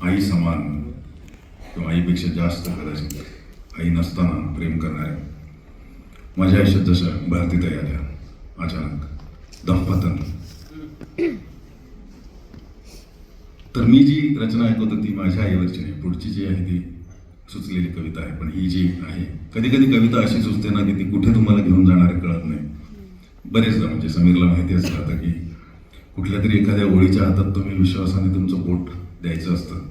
आई समान किंवा आईपेक्षा जास्त कदाचित आई नसताना प्रेम करणाऱ्या माझ्या आयुष्यात जशा भारतीताई आल्या अचानक दंपतन तर मी जी रचना ऐकवतो ती माझ्या आईवरची नाही पुढची जी आहे ती सुचलेली कविता आहे. पण ही जी आहे कधी कधी कविता अशी सुचते ना की ती कुठे तुम्हाला घेऊन जाणार कळत नाही. बरेचदा म्हणजे समीरला माहिती असं राहतं की कुठल्या तरी एखाद्या ओळीच्या हातात तुम्ही विश्वासाने तुमचं पोट द्यायचं असतं.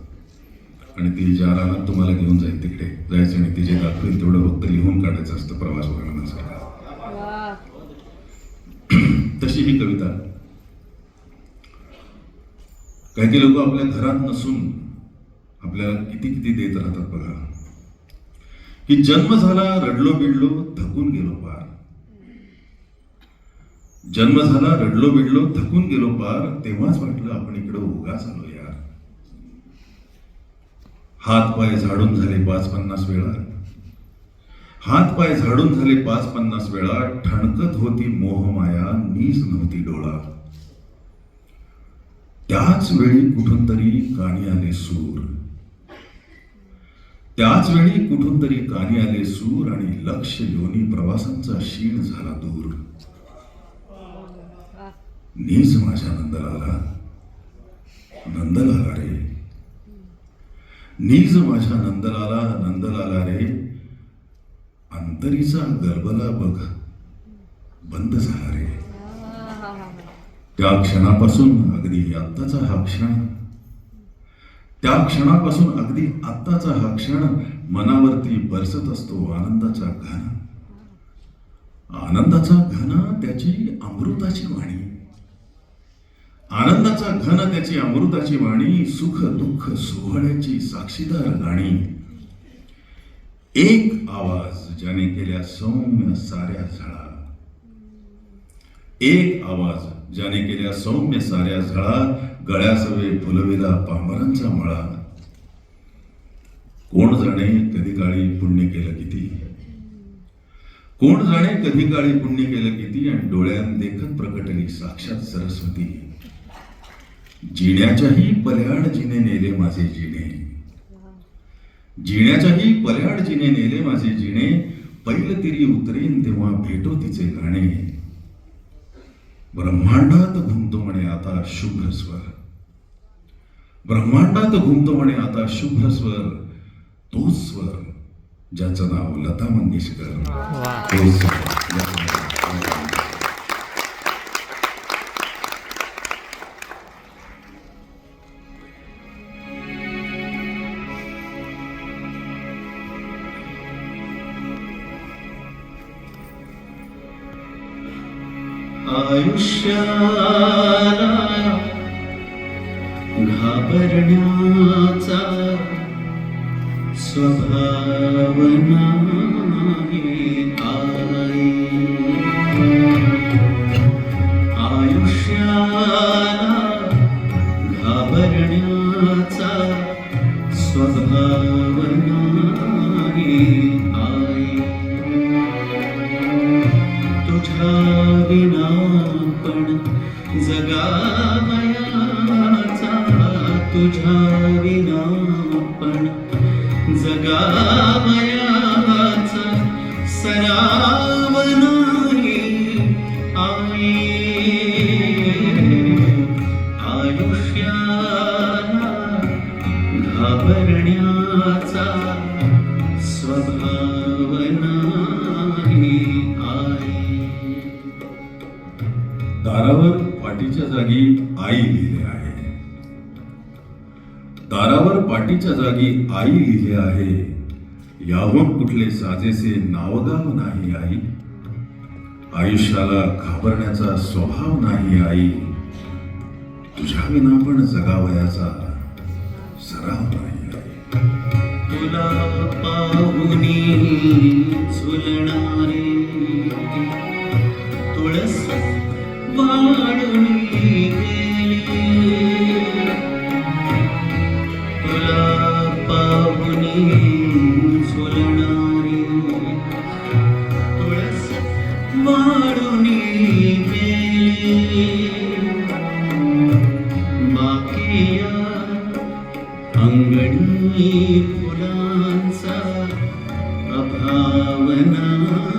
आणि ती ज्या रानात तुम्हाला घेऊन जाईल तिकडे जायचं आणि ती जे दाखवेल तेवढं फक्त लिहून काढायचं असतं प्रवास वर्णनासाठी वा तशी ही कविता. काही काही लोक आपल्या घरात नसून आपल्याला किती किती देत राहतात बघा. की जन्म झाला रडलो बिडलो थकून गेलो पार. जन्म झाला रडलो बिडलो थकून गेलो पार तेव्हाच वाटलं आपण इकडं उगाच आलो हात पाय झाडून झाले पाच पन्नास वेळा. हात पाय झाडून झाले पाच पन्नास वेळा ठणकत होती मोहमाया नीच नव्हती डोळा. त्याच वेळी कुठून तरी कानी आले सूर. त्याच वेळी कुठून तरी कानी आले सूर आणि लक्ष योनी प्रवासांचा शीण झाला दूर. नीच माझ्या नंदलाला. नंदलाला रे. नीज माझ्या नंदलाला नंदलाला रे. अंतरीचा गलबला बघ. बंद झाला रे. त्या क्षणापासून अगदी आत्ताचा हा क्षण. त्या क्षणापासून अगदी आत्ताचा हा क्षण मनावरती बरसत असतो आनंदाचा घन. आनंदाचा घन त्याची अमृताची वाणी. आनंदाचा घन त्याची अमृताची वाणी सुख दुःख सोहळ्याची साक्षीदार गाणी. एक आवाज ज्याने केल्या सौम्य साऱ्या झळा. एक आवाज ज्याने केल्या सौम्य साऱ्या झळा गळ्यासवे फुलविला पांभरांचा मळा. कोण जाणे कधी काळी पुण्य केलं किती? कोण जाणे कधी काळी पुण्य केलं किती? आणि डोळ्यां देखत प्रकटली साक्षात सरस्वती. जिण्याच्याही पल्याड जिने नेले माझे जिणे जिण्याच्याही पल्याड जिने नेले माझे जिणे पैल तिरी उतरेन तेव्हा भेटो तिचे गाणे. ब्रह्मांडात घुमतो म्हणे आता शुभ्र स्वर. ब्रह्मांडात घुमतो म्हणे आता शुभ्र स्वर. तोच स्वर ज्याचं नाव लता मंगेशकर. आयुष्याला घाबरण्याचा स्वभाव नाही. पाठीच्या जागी आई लिहिले आहे. दारावर पाठीच्या जागी आई लिहिले आहे. याहून कुठले साजेसे नावगाव नाही आई. आयुष्याला घाबरण्याचा स्वभाव नाही आई. तुझ्या विना पण जगावयाचा सराव नाही आई. तुला पाहुनी झुलणारे पाहुनी झुलणारे तुळस वाढून बाकी अंगणी फुलांचा अभावना.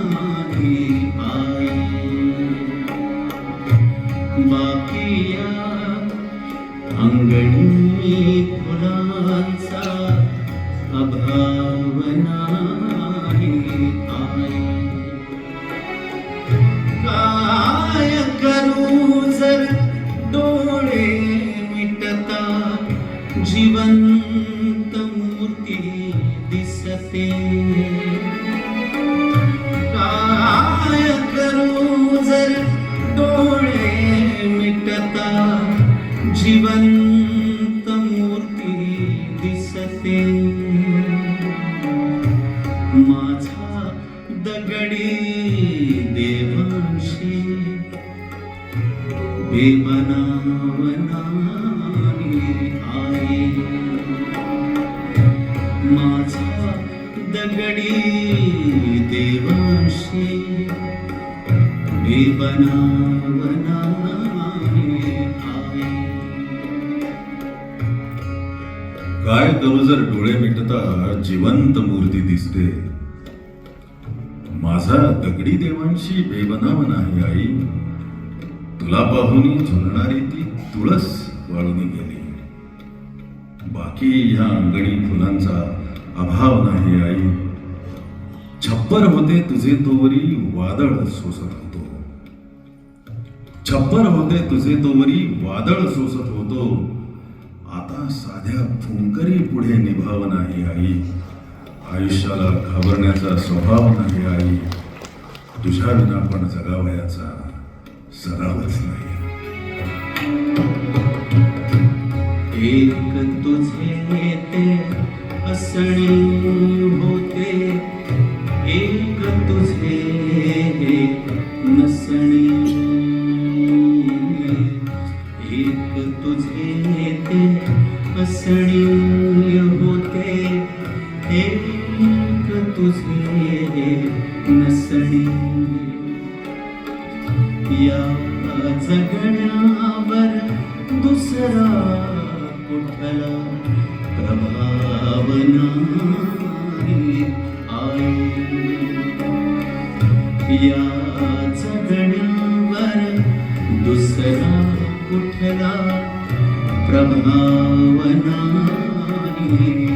माझा दगडी देवांशी काय करू जर डोळे मिटता जिवंत मूर्ती दिसते? माझा दगडी देवांशी बेबनाव आहे आई. तुला पाहुनी झुलणारी ती तुळस वाळून गेली. बाकी ह्या अंगणी फुलांचा अभाव नाही आई. छप्पर होते तुझे तोवरी वादळ सोसत होतो. छप्पर होते तुझे तोवरी वादळ सोसत होतो. आता साध्या फुंकरी पुढे निभाव नाही आई. आयुष्याला घाबरण्याचा स्वभाव नाही आई. तुझ्या विना पण जगावयाचा सरावच नाही एक तुझे ते होते। एक तुझे नसणे एक तुझे ते होते। एक तुझे नसणे या जगण्यावर दुसरा कुठला प्रभाव नाही. आई या जगण्यावर दुसरा कुठला प्रभाव नाही.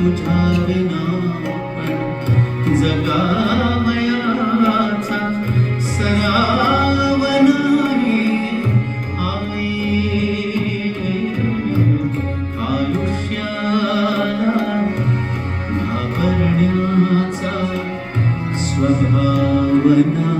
तुझ्या विना पण जगा घाबरण्याचा स्वभाव नाही